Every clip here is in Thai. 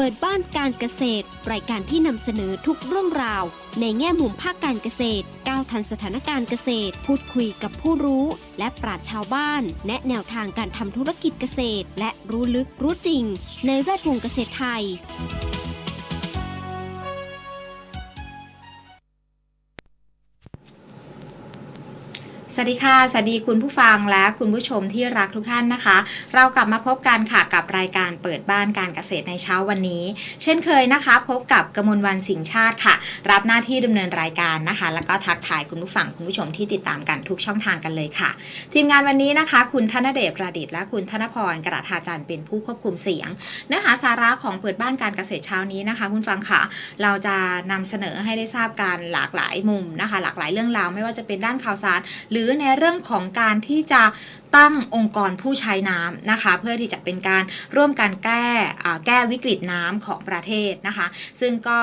เปิดบ้านการเกษตร รายการที่นำเสนอทุกเรื่องราว ในแง่มุมภาคการเกษตร ก้าวทันสถานการณ์เกษตร พูดคุยกับผู้รู้ และปราชชาวบ้าน แนะแนวทางการทำธุรกิจเกษตร และรู้ลึกรู้จริง ในแวดวงเกษตรไทย สวัสดีค่ะ สวัสดีคุณผู้ฟังและคุณผู้ชมที่รักทุกท่านนะคะ เรากลับมาพบกันค่ะกับรายการเปิดบ้านการเกษตรในเช้าวันนี้ เช่นเคยนะคะ พบกับกมลวันสิงชาติค่ะ รับหน้าที่ดำเนินรายการนะคะ แล้วก็ทักทายคุณผู้ฟังคุณผู้ชมที่ติดตามกันทุกช่องทางกันเลยค่ะ ทีมงานวันนี้นะคะ คุณธนเดชประดิษฐ์และคุณธนพรกระทาจันทร์เป็นผู้ควบคุมเสียง เนื้อหาสาระของเปิดบ้านการเกษตรเช้านี้นะคะ คุณฟังค่ะ เราจะนำเสนอให้ได้ทราบการหลากหลายมุมนะคะ หลากหลายเรื่องราวไม่ว่าจะเป็นด้านข่าวสารหรือือในเรื่องของการที่จะตั้งองค์กรผู้ใช้น้ำนะคะ เพื่อที่จะเป็นการร่วมกันแก้แก้วิกฤตน้ำของประเทศนะคะ ซึ่งก็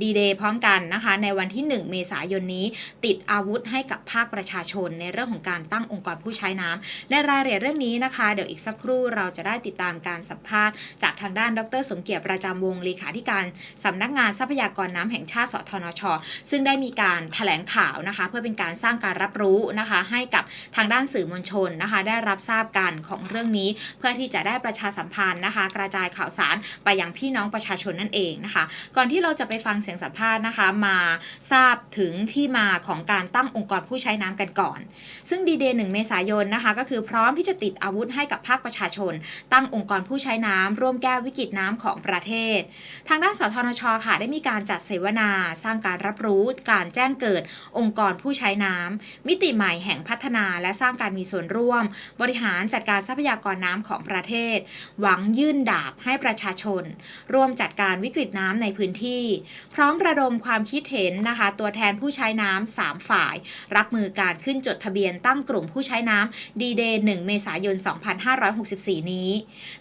ดีเดย์พร้อมกันนะคะ ในวันที่ 1 เมษายนนี้ ติดอาวุธให้กับภาคประชาชน ในเรื่องของการตั้งองค์กรผู้ใช้น้ำในรายละเอียดเรื่องนี้นะคะ เดี๋ยวอีกสักครู่เราจะได้ติดตามการสัมภาษณ์จากทางด้านดร สมเกียรติประจำวงศ์เลขาธิการสำนักงานทรัพยากรน้ำแห่งชาติสทนช ซึ่งได้มีการแถลงข่าวนะคะ เพื่อเป็นการสร้างการรับรู้นะคะ ให้กับทางด้านสื่อมวลชนนะคะได้รับทราบกันของเรื่องนี้ เพื่อที่จะได้ประชาสัมพันธ์นะคะ กระจายข่าวสารไปยังพี่น้องประชาชนนั่นเองนะคะ ก่อนที่เราจะไปฟังเสียงสัมภาษณ์นะคะ มาทราบถึงที่มาของการตั้งองค์กรผู้ใช้น้ำกันก่อน ซึ่งดีเดย์หนึ่งเมษายนนะคะ ก็คือพร้อมที่จะติดอาวุธให้กับภาคประชาชน ตั้งองค์กรผู้ใช้น้ำร่วมแก้วิกฤตน้ำของประเทศ ทางด้านสทนชค่ะได้มีการจัดเสวนา สร้างการรับรู้ การแจ้งเกิด องค์กรผู้ใช้น้ำมิติใหม่แห่งพัฒนาและสร้างการมีส่วนร่วมบริหารจัดการทรัพยากรน้ำของประเทศ หวังยื่นดาบให้ประชาชน ร่วมจัดการวิกฤตน้ำในพื้นที่ พร้อมระดมความคิดเห็นนะคะ ตัวแทนผู้ใช้น้ำสามฝ่าย รับมือการขึ้นจดทะเบียนตั้งกลุ่มผู้ใช้น้ำดีเดย์1เมษายน 2564 นี้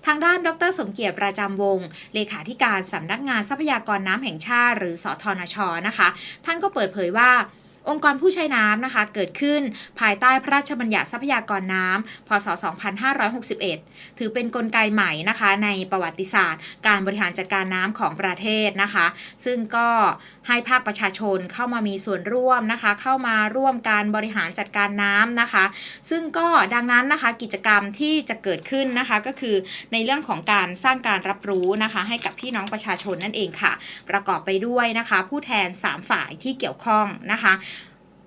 ทางด้านดรสมเกียรติประจำวงศเลขาธิการสำนักงานทรัพยากรน้ำแห่งชาติ หรือสอทนชนะคะ ท่านก็เปิดเผยว่า องค์กรผู้ใช้น้ำนะคะเกิดขึ้นภายใต้พระราชบัญญัติทรัพยากรน้ำพศ 2561 ถือเป็นนกลไกใหม่นะคะในประวัติศาสตร์ การบริหารจัดการน้ำของประเทศนะคะ ซึ่งก็ให้ภาคประชาชนเข้ามามีส่วนร่วมนะคะ เข้ามาร่วมการบริหารจัดการน้ำนะคะ ซึ่งก็ดังนั้นนะคะกิจกรรมที่จะเกิดขึ้นนะคะก็คือในเรื่องของการสร้างการรับรู้นะคะ ให้กับพี่น้องประชาชนนั่นเองค่ะ ประกอบไปด้วยนะคะ ผู้แทน 3 ฝ่ายที่เกี่ยวข้องนะคะ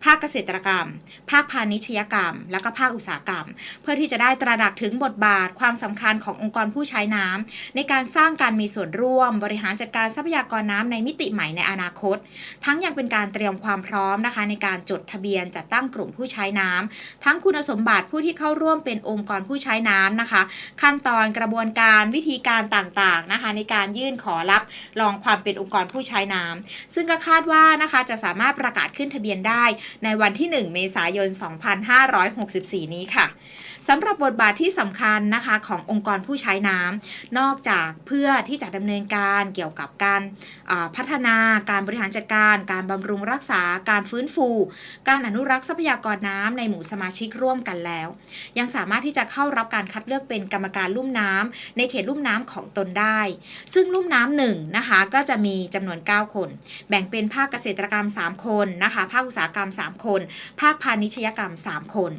ภาคเกษตรกรรม ภาคพาณิชยกรรม และก็ภาคอุตสาหกรรม เพื่อที่จะได้ตระหนักถึงบทบาทความสำคัญขององค์กรผู้ใช้น้ำในการสร้างการมีส่วนร่วม บริหารจัดการทรัพยากรน้ำในมิติใหม่ในอนาคต ทั้งยังเป็นการเตรียมความพร้อมนะคะ ในการจดทะเบียนจัดตั้งกลุ่มผู้ใช้น้ำทั้งคุณสมบัติผู้ที่เข้าร่วมเป็นองค์กรผู้ใช้น้ำนะคะ ขั้นตอนกระบวนการวิธีการต่างๆนะคะ ในการยื่นขอรับรองความเป็นองค์กรผู้ใช้น้ำซึ่งก็คาดว่านะคะจะสามารถประกาศขึ้นทะเบียนได้ในวันที่ 1 เมษายน 2564 นี้ค่ะ สำหรับบทบาทที่สำคัญนะคะขององค์กรผู้ใช้น้ำนอกจากเพื่อที่จะดำเนินการเกี่ยวกับการพัฒนาการบริหารจัดการ การบำรุงรักษาการฟื้นฟู การอนุรักษ์ทรัพยากรน้ำในหมู่สมาชิกร่วมกันแล้ว ยังสามารถที่จะเข้ารับการคัดเลือกเป็นกรรมการลุ่มน้ำในเขตลุ่มน้ำของตนได้ ซึ่งลุ่มน้ำหนึ่งนะคะก็จะมีจำนวน 9 คน แบ่งเป็นภาคเกษตรกรรม 3 คนนะคะภาคอุตสาหกรรม 3 คน ภาคพาณิชยกรรม 3 คน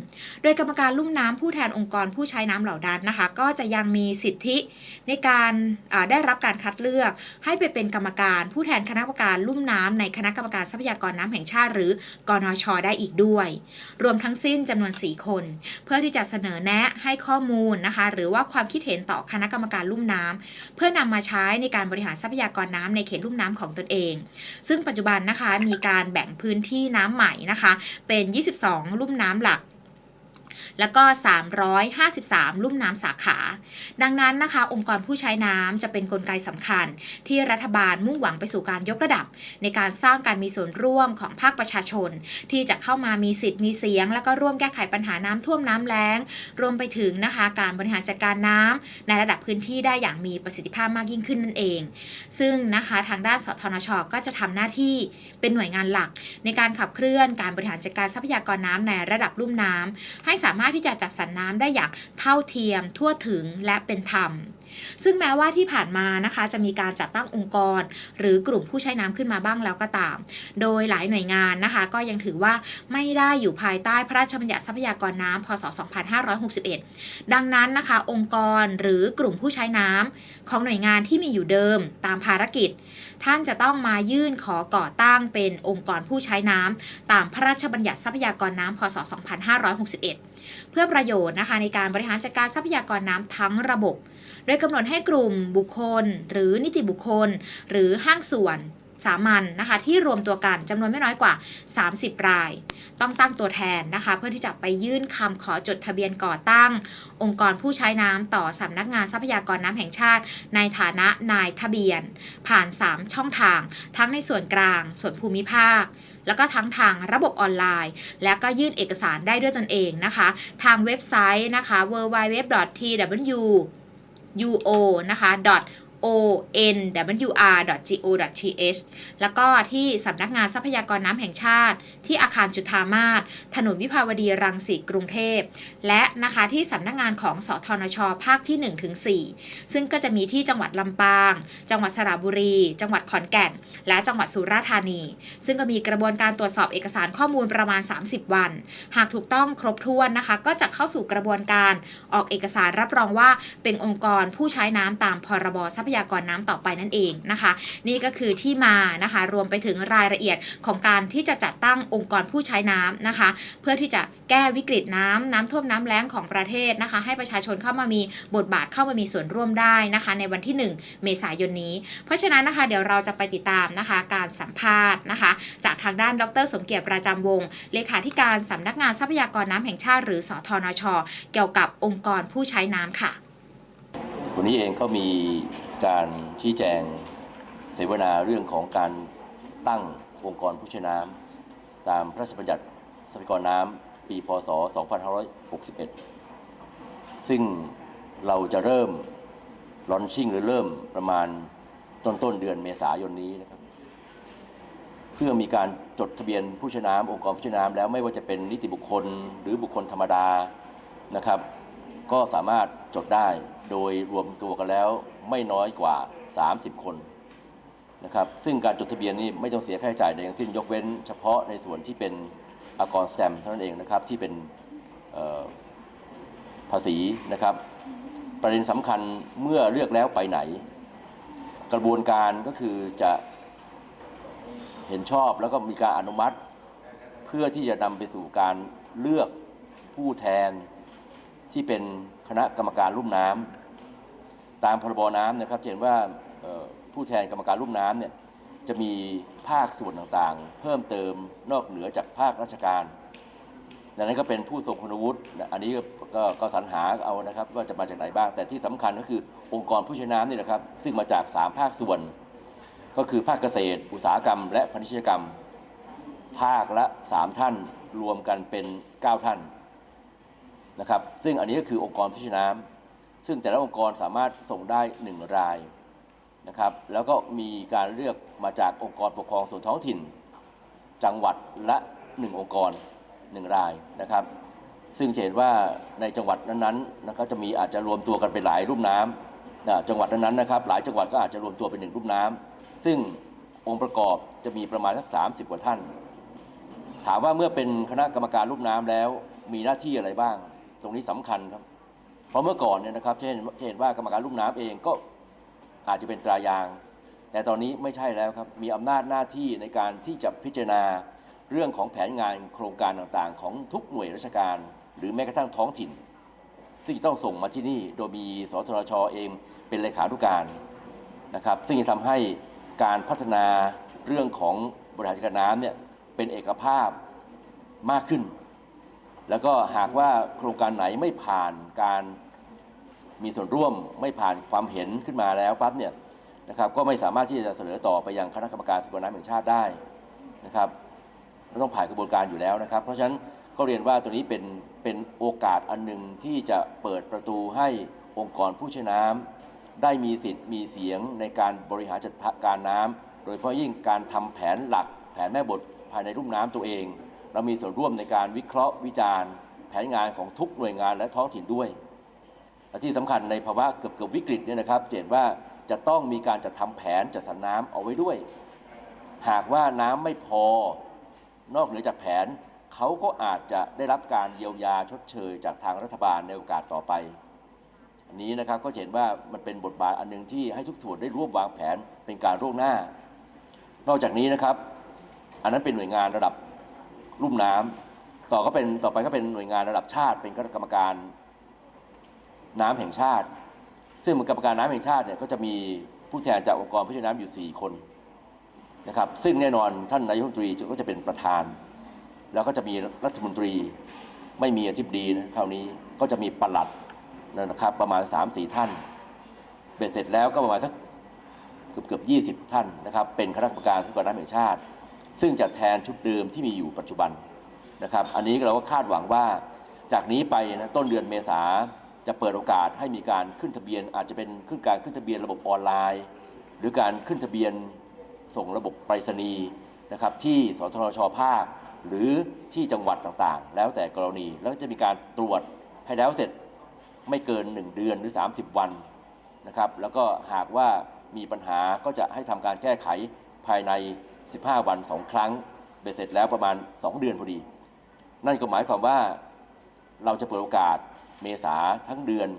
โดยกรรมการลุ่มน้ำผู้แทนองค์กรผู้ใช้น้ำเหล่านั้นนะคะ ก็จะยังมีสิทธิในการได้รับการคัดเลือก ให้ไปเป็นกรรมการ ผู้แทนคณะกรรมการลุ่มน้ำในคณะกรรมการทรัพยากรน้ำแห่งชาติ หรือกนช ได้อีกด้วย รวมทั้งสิ้นจำนวน 4 คน เพื่อที่จะเสนอแนะให้ข้อมูลนะคะ หรือว่าความคิดเห็นต่อคณะกรรมการลุ่มน้ำเพื่อนำมาใช้ในการบริหารทรัพยากรน้ำในเขตลุ่มน้ำของตนเอง ซึ่งปัจจุบันนะคะมีการแบ่งพื้นที่น้ำใหม่นะคะ เป็น 22 ลุ่มน้ำหลัก แล้วก็ 353 ลุ่มน้ำสาขา ดังนั้นนะคะ องค์กรผู้ใช้น้ำจะเป็นนกลไกสำคัญ ที่รัฐบาลมุ่งหวังไปสู่การยกระดับ ในการสร้างการมีส่วนร่วมของภาคประชาชน ที่จะเข้ามามีสิทธิ์มีเสียง แล้วก็ร่วมแก้ไขปัญหาน้ำท่วมน้ำแล้ง รวมไปถึงนะคะการบริหารจัดการน้ำในระดับพื้นที่ได้อย่างมีประสิทธิภาพมากยิ่งขึ้นนั่นเอง ซึ่งนะคะทางด้านสทนชก็จะทำหน้าที่เป็นหน่วยงานหลัก ในการขับเคลื่อนการบริหารจัดการทรัพยากรน้ำในระดับลุ่มน้ำให้สามารถที่จะจัดสรรน้ำได้อย่างเท่าเทียมทั่วถึงและเป็นธรรม ซึ่งแม้ว่าที่ผ่านมานะคะจะมีการจัดตั้งองค์กร หรือกลุ่มผู้ใช้น้ำขึ้นมาบ้างแล้วก็ตาม โดยหลายหน่วยงานนะคะ ก็ยังถือว่าไม่ได้อยู่ภายใต้พระราชบัญญัติทรัพยากรน้ำพศ 2561 ดังนั้นนะคะ องค์กรหรือกลุ่มผู้ใช้น้ำของหน่วยงานที่มีอยู่เดิมตามภารกิจ ท่านจะต้องมายื่นขอก่อตั้งเป็นองค์กรผู้ใช้น้ำตามพระราชบัญญัติทรัพยากรน้ำพศ 2561 เพื่อประโยชน์นะคะในการบริหารจัดการทรัพยากรน้ำทั้งระบบ โดยกำหนดให้กลุ่มบุคคล หรือนิติบุคคล หรือห้างส่วนสามัญนนะคะที่รวมตัวกันจำนวนไม่น้อยกว่า 30 ราย ต้องตั้งตัวแทนนะคะเพื่อที่จะไปยื่นคำขอจดทะเบียนก่อตั้ง องค์กรผู้ใช้น้ำต่อสำนักงานทรัพยากรน้ำแห่งชาติ ในฐานะนายทะเบียน ผ่าน 3 ช่องทาง ทั้งในส่วนกลาง ส่วนภูมิภาค แล้วก็ทั้งทางระบบออนไลน์ และก็ยื่นเอกสารได้ด้วยตนเองนะคะ ทางเว็บไซต์นะคะ www.tw uo นะคะ onwr.go.th แล้วก็ที่สำนักงานทรัพยากรน้ำแห่งชาติ ที่อาคารจุฑามาศถนนวิภาวดีรังสิตกรุงเทพ และนะคะที่สำนักงานของสทนช ภาคที่ 1-4ซึ่งก็จะมีที่จังหวัดลำปาง จังหวัดสระบุรี จังหวัดขอนแก่น และจังหวัดสุราษฎร์ธานี ซึ่งก็มีกระบวนการตรวจสอบเอกสารข้อมูลประมาณ 30 วัน หากถูกต้องครบถ้วนนะคะ ก็จะเข้าสู่กระบวนการออกเอกสารรับรองว่าเป็นองค์กรผู้ใช้น้ำตามพรบทรัพยยากรน้ำต่อไปนั่นเองนะคะ นี่ก็คือที่มานะคะ รวมไปถึงรายละเอียดของการที่จะจัดตั้งองค์กรผู้ใช้น้ำนะคะ เพื่อที่จะแก้วิกฤตน้ำน้ำท่วมน้ำแล้งของประเทศนะคะ ให้ประชาชนเข้ามามีบทบาทเข้ามามีส่วนร่วมได้นะคะ ในวันที่ 1 เมษายนนี้ เพราะฉะนั้นนะคะเดี๋ยวเราจะไปติดตามนะคะ การสัมภาษณ์นะคะ จากทางด้านดร สมเกียรติประจำวงศ์เลขาธิการสำนักงานทรัพยากรน้ำแห่งชาติ หรือสทนช เกี่ยวกับองค์กรผู้ใช้น้ำค่ะวันนี้เองก็มี การชี้แจงเสวนาเรื่องของการตั้งองค์กรผู้ใช้น้ำตามพระราชบัญญัติทรัพยากรน้ำปีพศ 2561 ซึ่งเราจะเริ่มลอนชิ่งหรือเริ่มประมาณต้นต้นเดือนเมษายนนี้นะครับ เพื่อมีการจดทะเบียนผู้ใช้น้ำองค์กรผู้ใช้น้ำแล้วไม่ว่าจะเป็นนิติบุคคลหรือบุคคลธรรมดานะครับ ก็สามารถจดได้โดยรวมตัวกันแล้วไม่น้อยกว่า 30 คนนะครับซึ่งการจดทะเบียนนี้ไม่ต้องเสียค่าใช้จ่ายใดทั้งสิ้นยกเว้น เฉพาะในส่วนที่เป็นอากรสแตมเท่านั้นเองนะครับที่เป็นภาษีนะครับ ประเด็นสำคัญเมื่อเลือกแล้วไปไหน กระบวนการก็คือจะเห็นชอบแล้วก็มีการอนุมัติ เพื่อที่จะนำไปสู่การเลือกผู้แทน ที่เป็นคณะกรรมการลุ่มน้ำตามพรบน้ำนะครับเห็นว่าผู้แทนกรรมการลุ่มน้ำเนี่ยจะมีภาคส่วนต่างๆ เพิ่มเติมนอกเหนือจากภาคราชการดังนั้นก็เป็นผู้ทรงคุณวุฒิอันนี้ก็ก็สรรหาเอานะครับว่าจะมาจากไหนบ้าง แต่ที่สำคัญก็คือองค์กรผู้ใช้น้ำนี่นะครับ ซึ่งมาจาก 3 ภาคส่วน ก็คือภาคเกษตร อุตสาหกรรม และพาณิชยกรรม ภาคละ 3 ท่านรวมกันเป็น 9 ท่าน นะครับ ซึ่งอันนี้ก็คือองค์กรผู้ใช้น้ำซึ่งแต่ละองค์กรสามารถส่งได้ 1 รายนะครับ แล้วก็มีการเลือกมาจากองค์กรปกครองส่วนท้องถิ่น จังหวัดละ 1 องค์กร 1 รายนะครับ ซึ่งเห็นว่าในจังหวัดนั้นๆนะครับจะมีอาจจะรวมตัวกันเป็นหลายรูปน้ำนะจังหวัดนั้นๆนะครับ หลายจังหวัดก็อาจจะรวมตัวเป็นหนึ่งรูปน้ำซึ่งองค์ประกอบจะมีประมาณสักสามสิบกว่าท่าน ถามว่าเมื่อเป็นคณะกรรมการรูปน้ำแล้วมีหน้าที่อะไรบ้าง ตรงนี้สำคัญครับ เพราะเมื่อก่อนเนี่ยนะครับจะเห็นจะเห็นว่ากรรมการลูกน้ำเองก็อาจจะเป็นตรายาง แต่ตอนนี้ไม่ใช่แล้วครับ มีอำนาจหน้าที่ในการที่จะพิจารณาเรื่องของแผนงานโครงการต่างๆ ของทุกหน่วยราชการ หรือแม้กระทั่งท้องถิ่น ซึ่งต้องส่งมาที่นี่โดยมีสทชเองเป็นเลขานุการนะครับ ซึ่งจะทำให้การพัฒนาเรื่องของบริหารจัดการน้ำเนี่ยเป็นเอกภาพมากขึ้น แล้วก็หากว่าโครงการไหนไม่ผ่านการมีส่วนร่วมไม่ผ่านความเห็นขึ้นมาแล้วปั๊บเนี่ยนะครับก็ไม่สามารถที่จะเสนอต่อไปยังคณะกรรมการสกลน้ำแห่งชาติได้นะครับก็ต้องผ่านกระบวนการอยู่แล้วนะครับ เพราะฉะนั้นก็เรียนว่าตัวนี้เป็นเป็นโอกาสอันหนึ่งที่จะเปิดประตูให้องค์กรผู้ใช้น้ำได้มีสิทธิ์มีเสียงในการบริหารจัดการน้ำโดยเฉพาะยิ่งการทำแผนหลักแผนแม่บทภายในรุ่มน้ำตัวเอง เรามีส่วนร่วมในการวิเคราะห์วิจารณ์ แผนงานของทุกหน่วยงานและท้องถิ่นด้วยและที่สำคัญในภาวะเกือบเกือบวิกฤตเนี่ยนะครับเห็นว่าจะต้องมีการจัดทำแผนจัดสรรน้ำเอาไว้ด้วย หากว่าน้ำไม่พอนอกเหนือจากแผนเขาก็อาจจะได้รับการเยียวยาชดเชยจากทางรัฐบาลในโอกาสต่อไป อันนี้นะครับก็เห็นว่ามันเป็นบทบาทอันหนึงที่ให้ทุกส่วนได้ร่วมวางแผนเป็นการร่วงหน้า นอกจากนี้นะครับ อันนั้นเป็นหน่วยงานระดับ ลุ่มน้ำต่อก็เป็นต่อไปก็เป็นหน่วยงานระดับชาติ เป็นคณะกรรมการน้ำแห่งชาติ ซึ่งกรรมการน้ำแห่งชาติเนี่ยก็จะมีผู้แทนจากองค์กรผู้ใช้น้ำอยู่ 4 คนนะครับ ซึ่งแน่นอนท่านนายกรัฐมนตรีก็จะเป็นประธาน แล้วก็จะมีรัฐมนตรีไม่มีอธิบดีนะคราวนี้ก็จะมีปลัดนะครับ ประมาณ 3-4 ท่านเบ็ดเสร็จแล้วก็ประมาณสักเกือบเกือบ20ท่านนะครับ เป็นคณะกรรมการผู้ก่อน้ำแห่งชาติ ซึ่งจะแทนชุดเดิมที่มีอยู่ปัจจุบันนะครับ อันนี้เราก็คาดหวังว่า จากนี้ไปนะต้นเดือนเมษาจะเปิดโอกาสให้มีการขึ้นทะเบียน อาจจะเป็นขึ้นการขึ้นทะเบียนระบบออนไลน์ หรือการขึ้นทะเบียนส่งระบบไปรษณีย์นะครับที่สทชภาค หรือที่จังหวัดต่างๆ แล้วแต่กรณีแล้วจะมีการตรวจให้แล้วเสร็จไม่เกิน 1 เดือนหรือ 30 วันนะครับแล้วก็หากว่ามีปัญหาก็จะให้ทำการแก้ไขภายใน 15 วัน 2 ครั้งเบ็ดเสร็จแล้วประมาณ 2 เดือนพอดี นั่นก็หมายความว่าเราจะเปิดโอกาสเมษาทั้งเดือน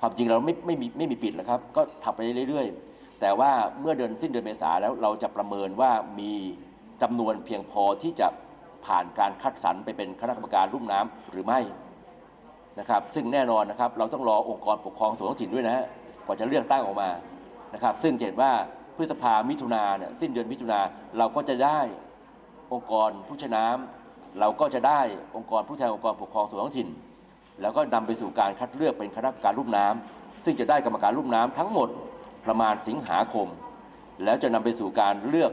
ความจริงเราไม่ไม่มีไม่มีปิดแล้วครับ ก็ทำไปเรื่อยๆ แต่ว่าเมื่อเดือนสิ้นเดือนเมษาแล้วเราจะประเมินว่ามีจำนวนเพียงพอที่จะผ่านการคัดสรรไปเป็นคณะกรรมการรุ่มน้ำหรือไม่นะครับ ซึ่งแน่นอนนะครับเราต้องรอองค์กรปกครองส่วนท้องถิ่นด้วยนะฮะกว่าจะเลือกตั้งออกมานะครับ ซึ่งเห็นว่า พฤษภามิถุนาเนี่ยสิ้นเดือนมิถุนาเราก็จะได้องค์กรผู้ชน้ำเราก็จะได้องค์กรผู้แทนองค์กรปกครองส่วนท้องถิ่น แล้วก็นำไปสู่การคัดเลือกเป็นคณะกรรมการรุ่มน้ำซึ่งจะได้กรรมการรุ่มน้ำทั้งหมดประมาณสิงหาคม แล้วจะนำไปสู่การเลือก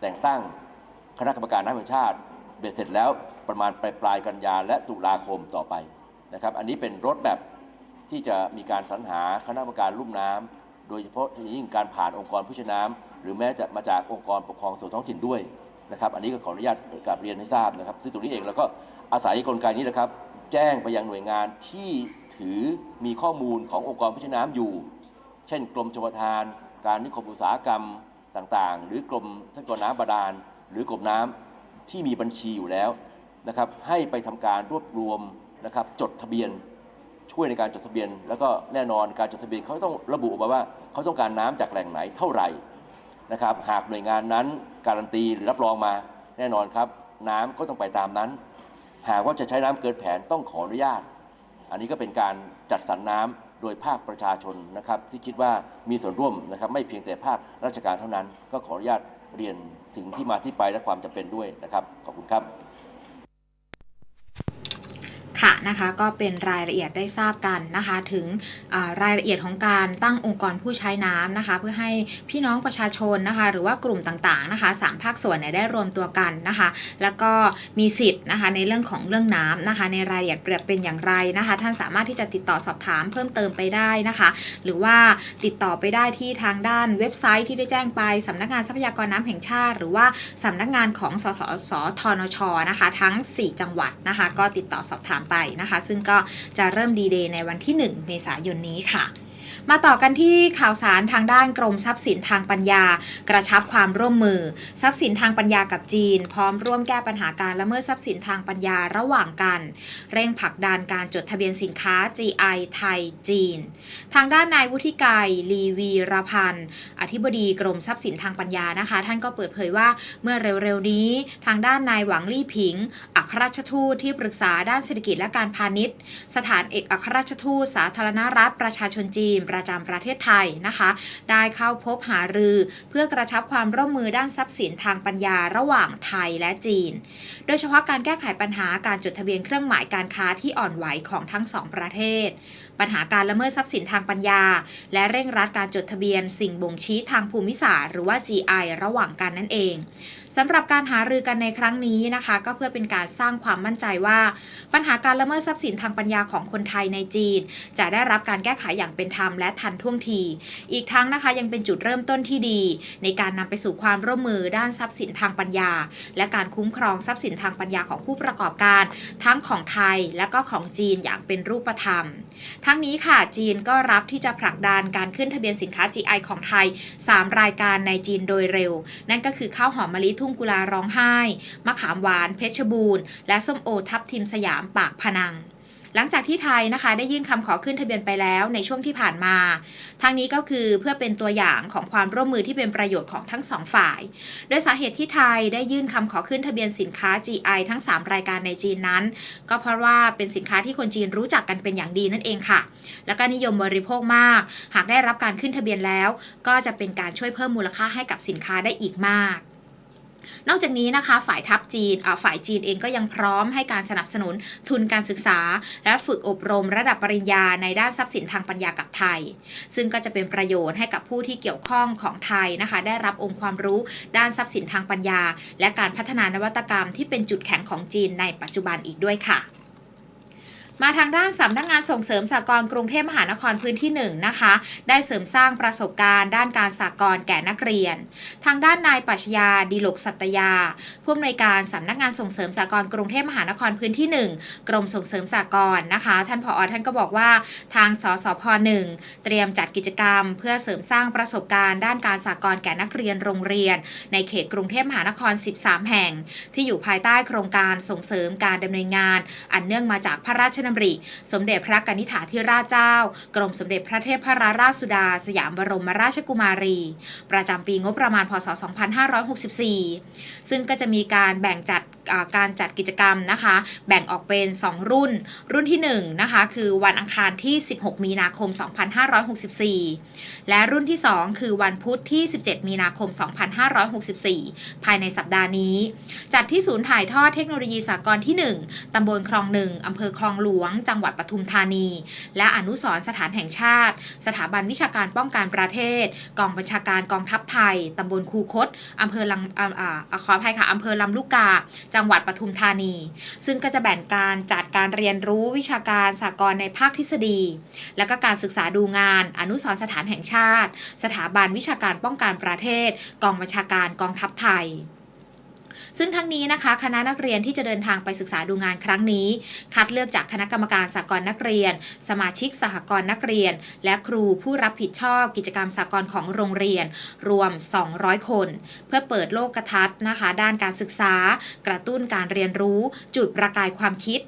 แต่งตั้งคณะกรรมการน้ำแห่งชาติเบ็ดเสร็จแล้วประมาณปลายปลายกันยาและตุลาคมต่อไปนะครับ อันนี้เป็นรถแบบที่จะมีการสรรหาคณะกรรมการลุ่มน้ำ โดยเฉพาะยิ่งการผ่านองค์กรผู้ชน้ำหรือแม้จะมาจากองค์กรปกครองส่วนท้องถิ่นด้วยนะครับ อันนี้ก็ขออนุญาตกราบเรียนให้ทราบนะครับ ซึ่งตรงนี้เองเราก็อาศัยกลไกนี้นะครับ แจ้งไปยังหน่วยงานที่ถือมีข้อมูลขององค์กรผู้ชน้ำอยู่ เช่น กรมชลประทาน การนิคมอุตสาหกรรมต่างๆ หรือกรมทรัพยากรน้ำบาดาล หรือกรมน้ำที่มีบัญชีอยู่แล้วนะครับ ให้ไปทำการรวบรวมนะครับจดทะเบียน ช่วยในการจดทะเบียน แล้วก็แน่นอนการจดทะเบียนเขาต้องระบุออกมาว่าเขาต้องการน้ำจากแหล่งไหนเท่าไหร่นะครับหากหน่วยงานนั้นการันตีหรือรับรองมาแน่นอนครับน้ำก็ต้องไปตามนั้น หากว่าจะใช้น้ำเกินแผนต้องขออนุญาต อันนี้ก็เป็นการจัดสรรน้ำโดยภาคประชาชนนะครับที่คิดว่ามีส่วนร่วมนะครับไม่เพียงแต่ภาคราชการเท่านั้น ก็ขออนุญาตเรียนถึงที่มาที่ไปและความจำเป็นด้วยนะครับขอบคุณครับ ค่ะนะคะก็เป็นรายละเอียดได้ทราบกันนะคะ ถึงรายละเอียดของการตั้งองค์กรผู้ใช้น้ำนะคะ เพื่อให้พี่น้องประชาชนนะคะ หรือว่ากลุ่มต่างๆนะคะสามภาคส่วนเนี่ยได้รวมตัวกันนะคะ แล้วก็มีสิทธิ์นะคะในเรื่องของเรื่องน้ำนะคะ ในรายละเอียดเปรียบเป็นอย่างไรนะคะ ท่านสามารถที่จะติดต่อสอบถามเพิ่มเติมไปได้นะคะ หรือว่าติดต่อไปได้ที่ทางด้านเว็บไซต์ที่ได้แจ้งไปสำนักงานทรัพยากรน้ำแห่งชาติ หรือว่าสำนักงานของสทสทนชนะคะ ทั้ง 4 จังหวัดนะคะ ก็ติดต่อสอบถามไปนะคะ ซึ่งก็จะเริ่มดีเดย์ในวันที่ 1 เมษายนนี้ค่ะ มาต่อกันที่ข่าวสารทางด้านกรมทรัพย์สินทางปัญญา กระชับความร่วมมือ ทรัพย์สินทางปัญญากับจีน พร้อมร่วมแก้ปัญหาการละเมิดทรัพย์สินทางปัญญาระหว่างกัน เร่งผลักดันการจดทะเบียนสินค้า GI ไทยจีน ทางด้านนายวุฒิไกรลีวีรพันธ์อธิบดีกรมทรัพย์สินทางปัญญานะคะ ท่านก็เปิดเผยว่าเมื่อเร็วๆนี้ ทางด้านนายหวังลี่ผิง อัครราชทูตที่ปรึกษาด้านเศรษฐกิจและการพาณิชย์ สถานเอกอัครราชทูตสาธารณรัฐประชาชนจีนนประจำประเทศไทยนะคะ ได้เข้าพบหารือเพื่อกระชับความร่วมมือด้านทรัพย์สินทางปัญญาระหว่างไทยและจีน โดยเฉพาะการแก้ไขปัญหาการจดทะเบียนเครื่องหมายการค้าที่อ่อนไหวของทั้งสองประเทศ ปัญหาการละเมิดทรัพย์สินทางปัญญา และเร่งรัดการจดทะเบียนสิ่งบ่งชี้ทางภูมิศาสตร์หรือว่า GI ระหว่างกันนั่นเอง สำหรับการหารือกันในครั้งนี้นะคะ ก็เพื่อเป็นการสร้างความมั่นใจว่า ปัญหาการละเมิดทรัพย์สินทางปัญญาของคนไทยในจีน จะได้รับการแก้ไขอย่างเป็นธรรมและทันท่วงที อีกทั้งนะคะยังเป็นจุดเริ่มต้นที่ดี ในการนำไปสู่ความร่วมมือด้านทรัพย์สินทางปัญญา และการคุ้มครองทรัพย์สินทางปัญญาของผู้ประกอบการ ทั้งของไทยและก็ของจีนอย่างเป็นรูปธรรม ทั้งนี้ค่ะจีนก็รับที่จะผลักดันการขึ้นทะเบียนสินค้า GI ของไทย 3 รายการในจีนโดยเร็ว นั่นก็คือข้าวหอมมะลิทุ่งกุลาร้องไห้ มะขามหวาน เพชรบูรณ์ และส้มโอทับทิมสยามปากพนังหลังจากที่ไทยนะคะได้ยื่นคำขอขึ้นทะเบียนไปแล้วในช่วงที่ผ่านมาทางนี้ก็คือเพื่อเป็นตัวอย่างของความร่วมมือที่เป็นประโยชน์ของทั้งสองฝ่าย โดยสาเหตุที่ไทยได้ยื่นคำขอขึ้นทะเบียนสินค้า GI ทั้ง 3 รายการในจีนนั้น ก็เพราะว่าเป็นสินค้าที่คนจีนรู้จักกันเป็นอย่างดีนั่นเองค่ะ แล้วก็นิยมบริโภคมาก หากได้รับการขึ้นทะเบียนแล้ว ก็จะเป็นการช่วยเพิ่มมูลค่าให้กับสินค้าได้อีกมาก นอกจากนี้นะคะ ฝ่ายทัพจีนฝ่ายจีนเองก็ยังพร้อมให้การสนับสนุนทุนการศึกษา และฝึกอบรมระดับปริญญาในด้านทรัพย์สินทางปัญญากับไทย ซึ่งก็จะเป็นประโยชน์ให้กับผู้ที่เกี่ยวข้องของไทยนะคะ ได้รับองค์ความรู้ด้านทรัพย์สินทางปัญญา และการพัฒนานวัตกรรมที่เป็นจุดแข็งของจีนในปัจจุบันอีกด้วยค่ะ มาทางด้านสำนักงานส่งเสริมสหกรกรุงเทพมหานครพื้นที่1นงนะคะ ได้เสริมสร้างประสบการณ์ด้านการสหกรแก่นักเรียน ทางด้านนายปัชญาดีลกสัตยา ผู้อำนวยการสำนักงานส่งเสริมสหกรกรุงเทพมหานครพื้นที่ 1 กรมส่งเสริมสหกรนะคะ ท่านผออท่านก็บอกว่าทางสสพ1เตรียมจัดกิจกรรม เพื่อเสริมสร้างประสบการณ์ด้านการสหกรแก่นักเรียนโรงเรียน ในเขตกรุงเทพมหานคร 13 แห่ง ที่อยู่ภายใต้โครงการส่งเสริมการดำเนินงาน อันเนื่องมาจากพระราชดำริ สมเด็จพระกนิษฐาธิราชเจ้า กรมสมเด็จพระเทพพระราชสุดา สยามบรมราชกุมารี ประจำปีงบประมาณพศ 2564 ซึ่งก็จะมีการแบ่งจัดการจัดกิจกรรมนะคะ แบ่งออกเป็น 2 รุ่น รุ่นที่1นะคะคือวันอังคารที่ 16 มีนาคม 2564 และรุ่นที่ 2 คือวันพุธที่ 17 มีนาคม 2564 ภายในสัปดาห์นี้ จัดที่ศูนย์ถ่ายทอดเทคโนโลยีสากลที่ 1 ตำบลคลองหนึ่งอำเภอคลองหลวงวง จังหวัดปทุมธานี และอนุสรสถานแห่งชาติ สถาบันวิชาการป้องกันประเทศ กองบัญชาการกองทัพไทยตำบลคูคตอำเภอลำออขออภัยค่ะอำเภอลำลูกกา จังหวัดปทุมธานี ซึ่งก็จะแบ่งการจัดการเรียนรู้วิชาการสากลในภาคทฤษฎี และก็การศึกษาดูงาน อนุสรสถานแห่งชาติ สถาบันวิชาการป้องกันประเทศ กองบัญชาการกองทัพไทย ซึ่งทั้งนี้นะคะคณะนักเรียนที่จะเดินทางไปศึกษาดูงานครั้งนี้ คัดเลือกจากคณะกรรมการสากลนักเรียน สมาชิกสหกรณ์นักเรียน และครูผู้รับผิดชอบกิจกรรมสากลของโรงเรียน รวม 200 คน เพื่อเปิดโลกทัศน์นะคะ ด้านการศึกษา กระตุ้นการเรียนรู้ จุดประกายความคิด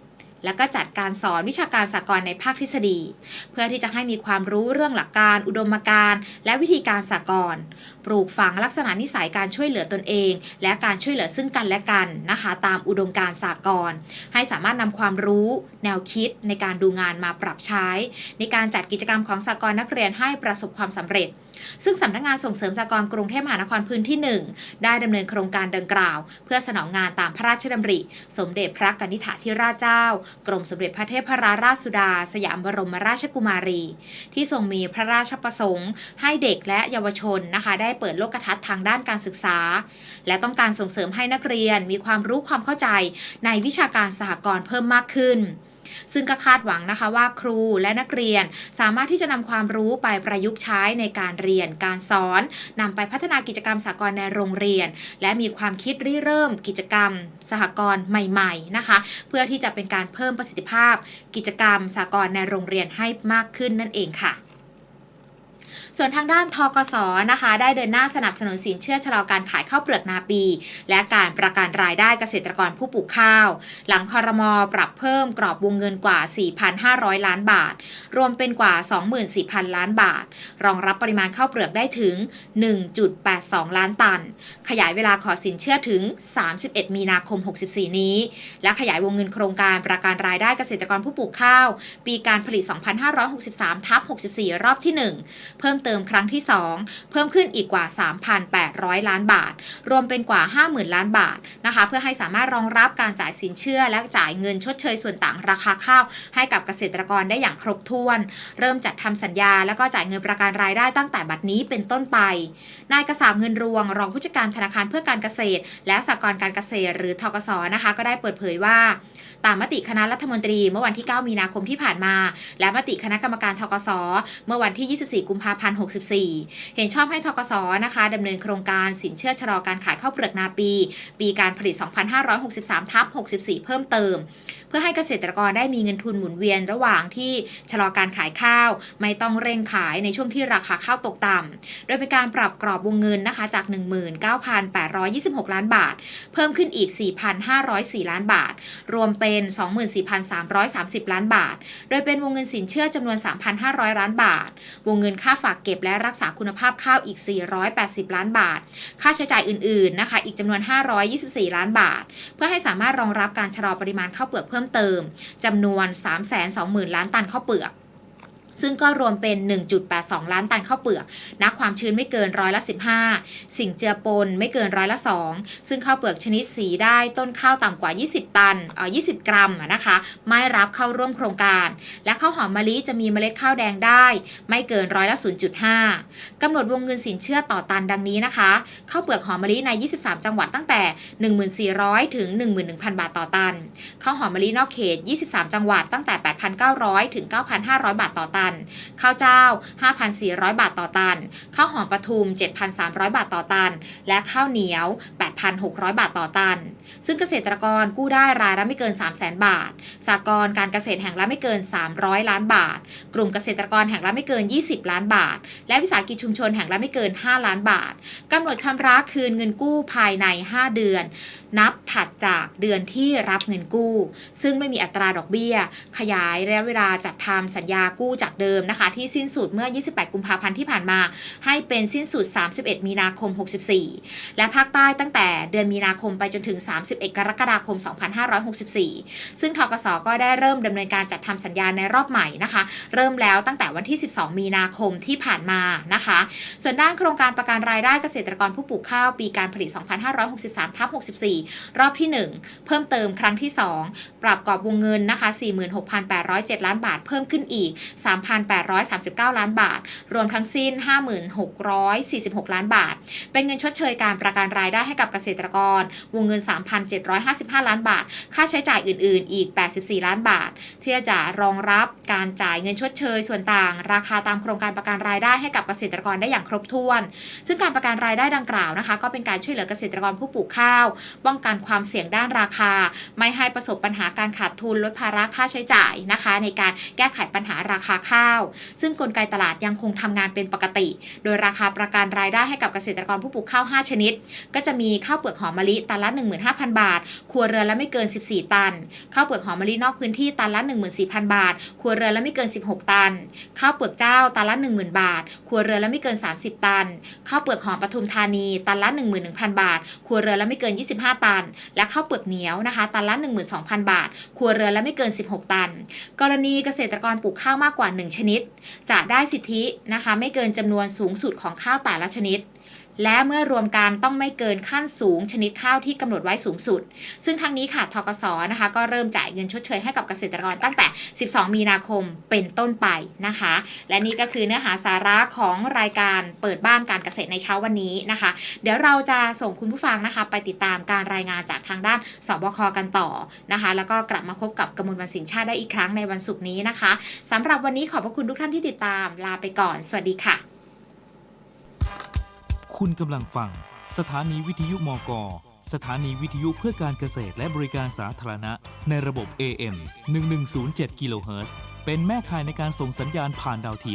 และก็จัดการสอนวิชาการสากลในภาคทฤษฎี เพื่อที่จะให้มีความรู้เรื่องหลักการ อุดมการณ์และวิธีการสากลปลูกฝังลักษณะนิสัยการช่วยเหลือตนเอง และการช่วยเหลือซึ่งกันและกันนะคะ ตามอุดมการสากลให้สามารถนำความรู้ แนวคิดในการดูงานมาปรับใช้ ในการจัดกิจกรรมของสากลนักเรียนให้ประสบความสำเร็จ ซึ่งสำนักงานส่งเสริมสากลกรุงเทพมหานครพื้นที่ 1 ได้ดำเนินโครงการดังกล่าว เพื่อสนองงานตามพระราชดำริ สมเด็จพระกนิษฐาธิราชเจ้า กรมสมเด็จพระเทพรราชสุดา สยามบรมราชกุมารี ที่ทรงมีพระราชประสงค์ ให้เด็กและเยาวชนนะคะได้เปิดโลกทัศน์ทางด้านการศึกษา และต้องการส่งเสริมให้นักเรียนมีความรู้ความเข้าใจในวิชาการสหกรณ์เพิ่มมากขึ้น ซึ่งก็คาดหวังนะคะว่าครูและนักเรียนสามารถที่จะนำความรู้ไปประยุกต์ใช้ในการเรียนการสอนนำไปพัฒนากิจกรรมสากลในโรงเรียน และมีความคิดริเริ่ม กิจกรรม สหกรณ์ใหม่ ๆนะคะ เพื่อที่จะเป็นการเพิ่มประสิทธิภาพ กิจกรรมสากลในโรงเรียนให้มากขึ้นนั่นเองค่ะ ส่วนทางด้านทกสนะคะ ได้เดินหน้าสนับสนุนสินเชื่อชะลอการขายข้าวเปลือกนาปี และการประกันรายได้เกษตรกรผู้ปลูกข้าว หลังคอรมอปรับเพิ่มกรอบวงเงินกว่า 4,500 ล้านบาท รวมเป็นกว่า 24,000 ล้านบาท รองรับปริมาณข้าวเปลือกได้ถึง 1.82 ล้านตัน ขยายเวลาขอสินเชื่อถึง 31 มีนาคม 64 นี้ และขยายวงเงินโครงการประกันรายได้เกษตรกรผู้ปลูกข้าว ปีการผลิต 2563 ทับ64 รอบที่ 1เพิ่มเติมครั้งที่ 2 เพิ่มขึ้นอีกกว่า 3,800 ล้านบาท รวมเป็นกว่า 50,000 ล้านบาทนะคะเพื่อให้สามารถรองรับการจ่ายสินเชื่อ และจ่ายเงินชดเชยส่วนต่างราคาข้าว ให้กับเกษตรกรได้อย่างครบถ้วน เริ่มจัดทำสัญญา แล้วก็จ่ายเงินประกันรายได้ตั้งแต่บัดนี้เป็นต้นไปนายกษาบเงินรวง รองผู้จัดการธนาคารเพื่อการเกษตร และสหกรณ์การเกษตร หรือทกสนะคะก็ได้เปิดเผยว่า ตามมติคณะรัฐมนตรีเมื่อวันที่ 9 มีนาคมที่ผ่านมา และมติคณะกรรมการทกศเมื่อวันที่ 24 กุมภาพันธ์ 64 เห็นชอบให้ทกศนะคะดำเนินโครงการสินเชื่อชะลอการขายข้าวเปลือกนาปี ปีการผลิต 2563 ทับ 64 เพิ่มเติม เพื่อให้เกษตรกรได้มีเงินทุนหมุนเวียนระหว่างที่ชะลอการขายข้าว ไม่ต้องเร่งขายในช่วงที่ราคาข้าวตกต่ำโดยเป็นการปรับกรอบวงเงินนะคะจาก 19,826 ล้านบาท เพิ่มขึ้นอีก 4,504 ล้านบาท รวมเป็น 24,330 ล้านบาท โดยเป็นวงเงินสินเชื่อจำนวน 3,500 ล้านบาท วงเงินค่าฝากเก็บและรักษาคุณภาพข้าวอีก 480 ล้านบาท ค่าใช้จ่ายอื่นๆนะคะอีกจำนวน 524 ล้านบาท เพื่อให้สามารถรองรับการชะลอปริมาณข้าวเปลือกเพิ่มเติมจำนวน 320,000 ล้านตันข้าวเปลือก ซึ่งก็รวมเป็น 1.82 ล้านตันข้าวเปลือกนะความชื้นไม่เกินร้อยละ15 สิ่งเจือปนไม่เกินร้อยละ 2 ซึ่งข้าวเปลือกชนิดสีได้ต้นข้าวต่ำกว่า 20 ตันเอ่อ20 กรัมนะคะ ไม่รับเข้าร่วมโครงการ และข้าวหอมมะลิจะมีเมล็ดข้าวแดงได้ ไม่เกินร้อยละ 0.5 กำหนดวงเงินสินเชื่อต่อตันดังนี้นะคะข้าวเปลือกหอมมะลิใน 23 จังหวัดตั้งแต่ 1,400 ถึง 11,000 บาทต่อตันข้าวหอมมะลินอกเขต 23 จังหวัดตั้งแต่ 8,900 ถึง 9,500 บาทต่อตันข้าวเจ้า 5,400 บาทต่อตัน ข้าวหอมปทุม 7,300 บาทต่อตัน และข้าวเหนียว 8,600 บาทต่อตัน ซึ่งเกษตรกรกู้ได้รายละไม่เกิน 300,000 บาท สากลการเกษตรแห่งละไม่เกิน 300 ล้านบาท กลุ่มเกษตรกรแห่งละไม่เกิน 20 ล้านบาท และวิสาหกิจชุมชนแห่งละไม่เกิน 5 ล้านบาทกำหนดชำระคืนเงินกู้ภายใน 5 เดือน นับถัดจากเดือนที่รับเงินกู้ ซึ่งไม่มีอัตราดอกเบี้ย ขยายระยะเวลาจัดทำสัญญากู้จากเดิมนะคะ ที่สิ้นสุดเมื่อ 28 กุมภาพันธ์ที่ผ่านมา ให้เป็นสิ้นสุด 31 มีนาคม 64 และภาคใต้ตั้งแต่เดือนมีนาคมไปจนถึง 31 กรกฎาคม 2564 ซึ่งทกสก็ได้เริ่มดำเนินการจัดทำสัญญาในรอบใหม่นะคะ เริ่มแล้วตั้งแต่วันที่ 12 มีนาคมที่ผ่านมานะคะ ส่วนด้านโครงการประกันรายได้เกษตรกรผู้ปลูกข้าวปีการผลิต 2563ทับ64รอบที่ 1 เพิ่มเติมครั้งที่ 2 ปรับกรอบวงเงินนะคะ 46,807 ล้านบาท เพิ่มขึ้นอีก 3,839 ล้านบาท รวมทั้งสิ้น 56,46 ล้านบาท เป็นเงินชดเชยการประกันรายได้ให้กับเกษตรกร วงเงิน 3,755 ล้านบาท ค่าใช้จ่ายอื่น ๆ อีก 84 ล้านบาทที่อจะรองรับการจ่ายเงินชดเชยส่วนต่าง ราคาตามโครงการประกันรายได้ให้กับเกษตรกรได้อย่างครบถ้วน ซึ่งการประกันรายได้ดังกล่าวนะคะ ก็เป็นการช่วยเหลือเกษตรกรผู้ปลูกข้าวป้องกันความเสี่ยงด้านราคา ไม่ให้ประสบปัญหาการขาดทุนลดภาระค่าใช้จ่ายนะคะ ในการแก้ไขปัญหาราคาข้าว ซึ่งกลไกตลาดยังคงทำงานเป็นปกติ โดยราคาประกันรายได้ให้กับเกษตรกรผู้ปลูกข้าว 5 ชนิด ก็จะมีข้าวเปลือกหอมมะลิตันละ 15,000 บาท ครัวเรือนละไม่เกิน 14 ตัน ข้าวเปลือกหอมมะลินอกพื้นที่ตันละ 14,000 บาท ครัวเรือนละไม่เกิน 16 ตัน ข้าวเปลือกเจ้าตันละ 10,000 บาท ครัวเรือนละไม่เกิน 30 ตัน ข้าวเปลือกหอมปทุมธานีตันละ 11,000 บาท ครัวเรือนละไม่เกิน 25ตัน และข้าวเปลือกเหนียวนะคะ ตันละ 12,000 บาท ครัวเรือนละไม่เกิน 16 ตัน กรณีเกษตรกรปลูกข้าวมากกว่า 1 ชนิด จะได้สิทธินะคะ ไม่เกินจำนวนสูงสุดของข้าวแต่ละชนิด และเมื่อรวมกันต้องไม่เกินขั้นสูงชนิดข้าวที่กำหนดไว้สูงสุด ซึ่งทางนี้ค่ะทกสนะคะ ก็เริ่มจ่ายเงินชดเชยให้กับเกษตรกรตั้งแต่ 12 มีนาคมเป็นต้นไปนะคะ และนี่ก็คือเนื้อหาสาระของรายการเปิดบ้านการเกษตรในเช้าวันนี้นะคะ เดี๋ยวเราจะส่งคุณผู้ฟังนะคะ ไปติดตามการรายงานจากทางด้านสบคกันต่อนะคะ แล้วก็กลับมาพบกับกมลวันสินชาติได้อีกครั้งในวันศุกร์นี้นะคะสำหรับวันนี้ขอบพระคุณทุกท่านที่ติดตามลาไปก่อน สวัสดีค่ะ คุณกำลังฟัง สถานีวิทยุมก สถานีวิทยุเพื่อการเกษตรและบริการสาธารณะ ในระบบ AM 1107กิโลเฮิรตซ์เป็นแม่ข่ายในการส่งสัญญาณผ่านดาวเทียม